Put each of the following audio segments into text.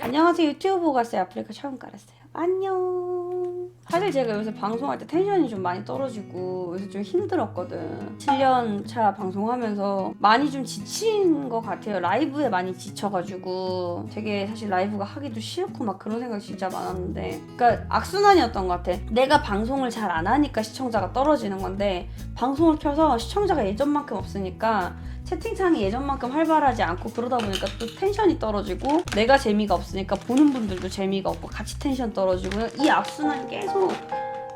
안녕하세요. 유튜브 왔어요. 아프리카 처음 깔았어요. 안녕. 사실 제가 요새 방송할 때 텐션이 좀 많이 떨어지고 요새 좀 힘들었거든. 7년 차 방송하면서 많이 좀 지친 것 같아요. 라이브에 많이 지쳐가지고. 되게 사실 라이브가 하기도 싫고 막 그런 생각 진짜 많았는데. 그러니까 악순환이었던 것 같아. 내가 방송을 잘 안 하니까 시청자가 떨어지는 건데 방송을 켜서 시청자가 예전만큼 없으니까 채팅창이 예전만큼 활발하지 않고 그러다 보니까 또 텐션이 떨어지고 내가 재미가 없으니까 보는 분들도 재미가 없고 같이 텐션 떨어지고 이 악순환이 계속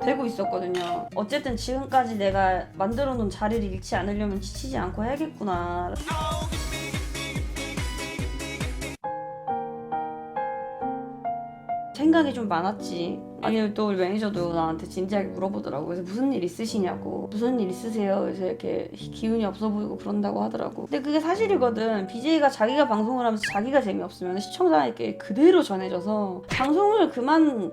되고 있었거든요. 어쨌든 지금까지 내가 만들어 놓은 자리를 잃지 않으려면 지치지 않고 해야겠구나. 생각이 좀 많았지. 아니 또 우리 매니저도 나한테 진지하게 물어보더라고. 그래서 무슨 일 있으시냐고. 무슨 일 있으세요? 그래서 이렇게 기운이 없어 보이고 그런다고 하더라고. 근데 그게 사실이거든. BJ가 자기가 방송을 하면서 자기가 재미없으면 시청자에게 그대로 전해져서 방송을 그만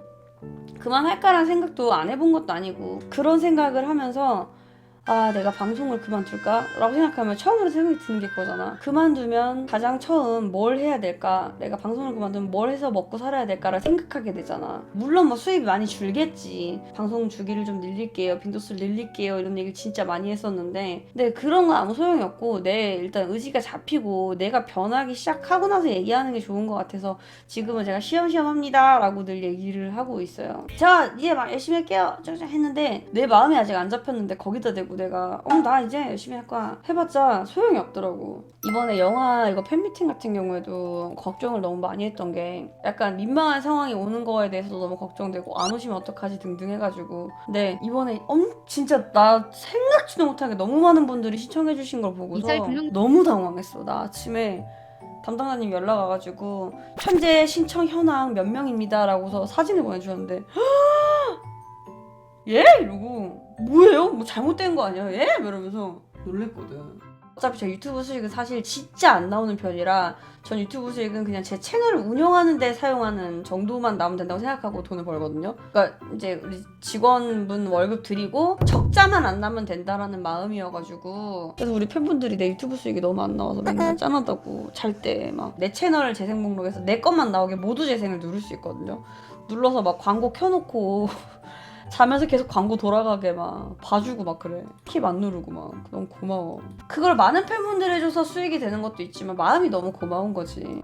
그만할까라는 생각도 안 해본 것도 아니고 그런 생각을 하면서 아 내가 방송을 그만둘까? 라고 생각하면 처음으로 생각이 드는 게 그거잖아. 그만두면 가장 처음 뭘 해야 될까? 내가 방송을 그만두면 뭘 해서 먹고 살아야 될까를 생각하게 되잖아. 물론 뭐 수입이 많이 줄겠지. 방송 주기를 좀 늘릴게요. 빈도수를 늘릴게요. 이런 얘기를 진짜 많이 했었는데. 근데 그런 건 아무 소용이 없고 내 일단 의지가 잡히고 내가 변하기 시작하고 나서 얘기하는 게 좋은 것 같아서 지금은 제가 시험시험 합니다 라고 늘 얘기를 하고 있어요. 자 이제 막 열심히 할게요. 쩌쩌 했는데 내 마음이 아직 안 잡혔는데 거기다 대고 내가 어 나 이제 열심히 할 거야. 해봤자 소용이 없더라고. 이번에 영화 이거 팬미팅 같은 경우에도 걱정을 너무 많이 했던 게 약간 민망한 상황이 오는 거에 대해서도 너무 걱정되고 안 오시면 어떡하지 등등 해가지고. 근데 이번에 엄 진짜 나 생각지도 못하게 너무 많은 분들이 시청해주신 걸 보고서 너무 당황했어. 나 아침에 담당자님 연락 와가지고 현재 신청 현황 몇 명입니다라고서 사진을 보내주셨는데 예 이러고 뭐예요? 뭐 잘못된 거 아니야? 예? 이러면서 놀랬거든. 어차피 제 유튜브 수익은 사실 진짜 안 나오는 편이라 전 유튜브 수익은 그냥 제 채널을 운영하는 데 사용하는 정도만 나오면 된다고 생각하고 돈을 벌거든요. 그러니까 이제 우리 직원분 월급 드리고 적자만 안 나면 된다라는 마음이어가지고 그래서 우리 팬분들이 내 유튜브 수익이 너무 안 나와서 맨날 짠하다고 잘 때 막 내 채널 재생 목록에서 내 것만 나오게 모두 재생을 누를 수 있거든요. 눌러서 막 광고 켜놓고 자면서 계속 광고 돌아가게 막 봐주고 막 그래. 킵 안 누르고 막. 너무 고마워. 그걸 많은 팬분들이 해줘서 수익이 되는 것도 있지만 마음이 너무 고마운 거지